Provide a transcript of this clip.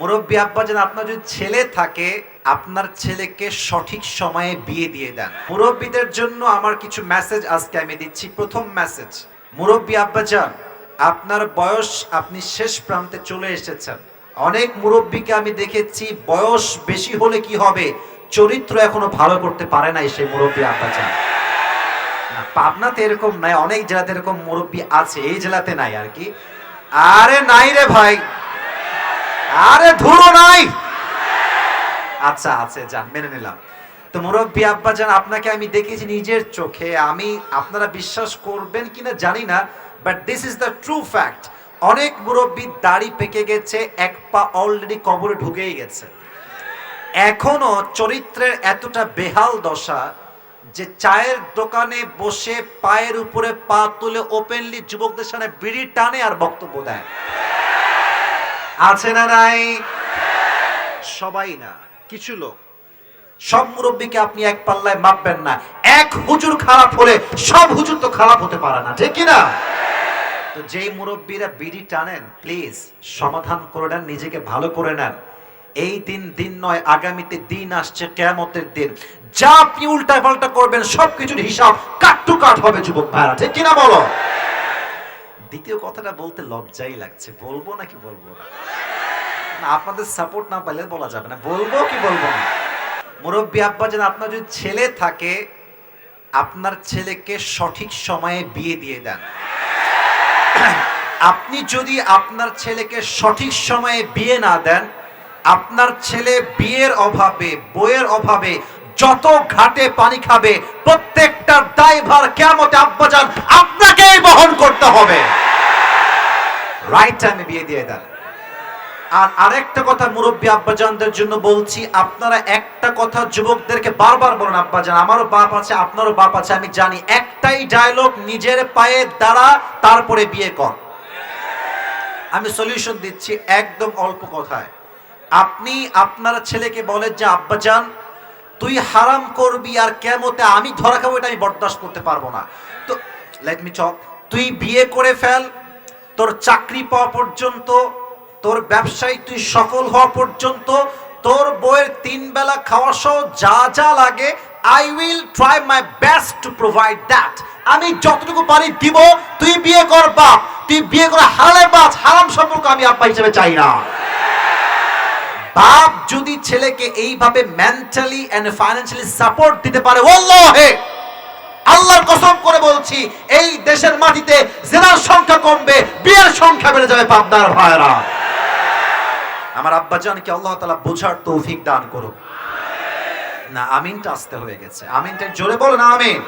মুরব্বী আব্বা যেন আপনার যদি ছেলে থাকে আপনার ছেলেকে সঠিক সময়ে বিয়ে দিয়ে দেন। মুরব্বীদের জন্য আমার কিছু মেসেজ আজকে আমি দিচ্ছি। প্রথম মেসেজ মুরব্বী আব্বাজান আপনার বয়স আপনি শেষ প্রান্তে চলে এসেছেন। অনেক মুরব্বীকে আমি দেখেছি বয়স বেশি হলে কি হবে? চরিত্র এখনও ভালো করতে পারে নাই সেই মুরব্বী আব্বাজান। না, পাবনাতে এরকম নাই অনেক জেলাতে এরকম মুরব্বী আছে এই জেলাতে নাই আর কি। আরে নাই রে ভাই আরে ধুলো নাই। আচ্ছা আছে যান, মেনে নিলাম। তো মুরব্বী আব্বা যান আপনাকে আমি দেখেছি নিজের চোখে। আমি, আপনারা বিশ্বাস করবেন কিনা জানি না but this is the true fact অনেক মুরব্বী দাড়ি পেকে গেছে, এক পা অলরেডি কবরে ঢুকেই গেছে। এখনও চরিত্রের এতটা বেহাল দশা যে চায়ের দোকানে বসে পায়ের উপরে পা তুলে ওপেনলি যুবকদের সামনে বিড়ি টানে আর বক্তব্য দেয়। আছে না নাই? সবাই না, কিছু লোক। সব মুরব্বীকে আপনি এক পাল্লায় মাপবেন না। এক হুজুর খারাপ হলে সব হুজুর তো খারাপ হতে পারে না, ঠিক না? তো যেই মুরব্বীরা বিড়ি টানেন প্লিজ সমাধান করে নেন, নিজেকে ভালো করে নেন। এই দিন দিন নয়, আগামীতে দিন আসছে, কেয়ামতের দিন। যা আপনি উল্টা পাল্টা করবেন, সবকিছুর হিসাব কাট টু কাট হবে, যুবক ভাইরা, ঠিক কিনা বলো? দ্বিতীয় কথাটা বলতে লজ্জাই লাগছে। বলব নাকি বলব না? আপনাদের সাপোর্ট না পাইলে বলা যাবে না। বলব কি বলব না? মুরব্বী আব্বা যেন আপনার যদি ছেলে থাকে, আপনার ছেলেকে সঠিক সময়ে বিয়ে দিয়ে দেন। আপনি যদি আপনার ছেলেকে সঠিক সময়ে বিয়ে না দেন, আপনার ছেলে বিয়ের অভাবে, বইয়ের অভাবে, যত ঘাটে পানি খাবে প্রত্যেকটার দায়ভার কেমতে আব্বাজান আপনাকেই বহন করতে হবে রাইট টাইমে বিয়ে দিয়ে দেন। আর আরেকটা কথা মুরব্বী আব্বাজানদের জন্য বলছি, আপনারা একটা কথা যুবকদেরকে বারবার বলেন, আব্বাজান, আমারও বাপ আছে, আপনারও বাপ আছে, আমি জানি, একটাই ডায়লগ নিজের পায়ে দাঁড়া, তারপরে বিয়ে কর। আমি সলিউশন দিচ্ছি একদম অল্প কথায়। আপনি আপনার ছেলেকে বলেন যে, আব্বাজান, তুই হারাম করবি আর কেমতে আমি ধরা খাব, এটা আমি বরদাস্ত করতে পারব না। তো লেট মি চক তুই বিয়ে করে ফেল তোর চাকরি পাওয়া পর্যন্ত, তোর ব্যবসায় তুই সফল হওয়া পর্যন্ত, তোর বইয়ের তিন বেলা খাওয়া সহ যা যা লাগে I will try my best to provide that আমি যতটুকু পারি দিব, তুই বিয়ে কর বাপ, তুই বিয়ে করে হারালে বাস হারাম সম্পর্ক আমি আব্বা হিসেবে চাই না। বাপ যদি ছেলেকে এইভাবে মেন্টালি এন্ড ফাইন্যান্সিয়ালি সাপোর্ট দিতে পারে, ওল্লাহে! আল্লাহর কসম করে বলছি, এই দেশের মাটিতে জেলার সংখ্যা কমবে, বিয়ের সংখ্যা বেড়ে যাবে, পাবনার ভাইরা আমার আব্বাজানকে আল্লাহ তালা বোঝার তৌফিক দান করুক। না, আমিনটা আসতে হয়ে গেছে। আমিনটা জোরে বলো না আমিন।